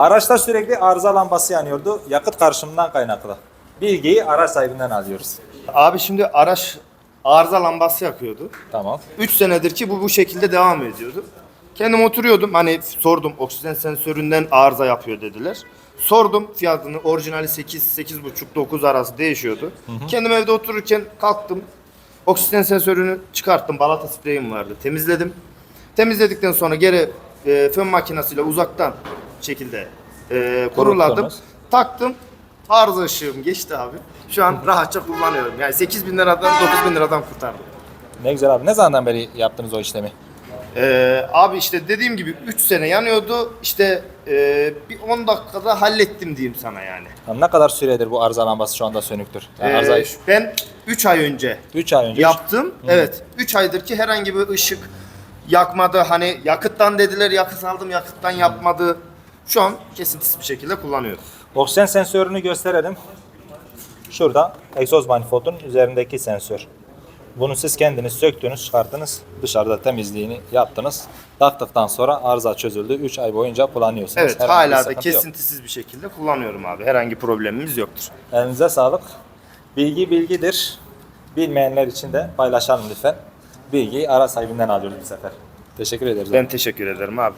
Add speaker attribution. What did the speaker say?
Speaker 1: Araçta sürekli arıza lambası yanıyordu. Yakıt karışımından kaynaklı. Bilgiyi araç sahibinden alıyoruz.
Speaker 2: Abi şimdi araç arıza lambası yakıyordu.
Speaker 1: Tamam.
Speaker 2: 3 senedir ki bu bu şekilde devam ediyordu. Kendim oturuyordum hani sordum oksijen sensöründen arıza yapıyor dediler. Sordum fiyatını orijinali 8 8,5 9 arası değişiyordu. Kendim evde otururken kalktım. Oksijen sensörünü çıkarttım. Balata spreyim vardı. Temizledim. Temizledikten sonra geri e, fön makinesiyle uzaktan şekilde e, kuruladım. Taktım. Arıza ışığım geçti abi. Şu an rahatça kullanıyorum. Yani 8 bin liradan 9 bin liradan kurtardım.
Speaker 1: Ne güzel abi. Ne zamandan beri yaptınız o işlemi?
Speaker 2: Ee, abi işte dediğim gibi 3 sene yanıyordu. İşte e, bir 10 dakikada hallettim diyeyim sana yani.
Speaker 1: Ha, Ne kadar süredir bu arıza lambası şu anda sönüktür? Yani
Speaker 2: Ee,
Speaker 1: arıza
Speaker 2: ben 3 ay önce
Speaker 1: 3 ay önce.
Speaker 2: yaptım. Evet. 3 aydır ki herhangi bir ışık yakmadı. Hani yakıttan dediler yakıt aldım yakıttan yapmadı. Şu an kesintisiz bir şekilde kullanıyorum.
Speaker 1: Oksijen sensörünü gösterelim. Şurada egzoz manifoldun üzerindeki sensör. Bunu siz kendiniz söktünüz, çıkarttınız. Dışarıda temizliğini yaptınız. Taktıktan sonra arıza çözüldü. 3 ay boyunca kullanıyorsunuz.
Speaker 2: Evet
Speaker 1: Herhangi
Speaker 2: hala da
Speaker 1: sıkıntı yok.
Speaker 2: kesintisiz bir şekilde kullanıyorum abi. Herhangi problemimiz yoktur.
Speaker 1: Elinize sağlık. Bilgi bilgidir. Bilmeyenler için de paylaşalım lütfen. Bilgiyi ara sahibinden alıyoruz bu sefer. Teşekkür ederiz.
Speaker 2: Ben teşekkür ederim abi.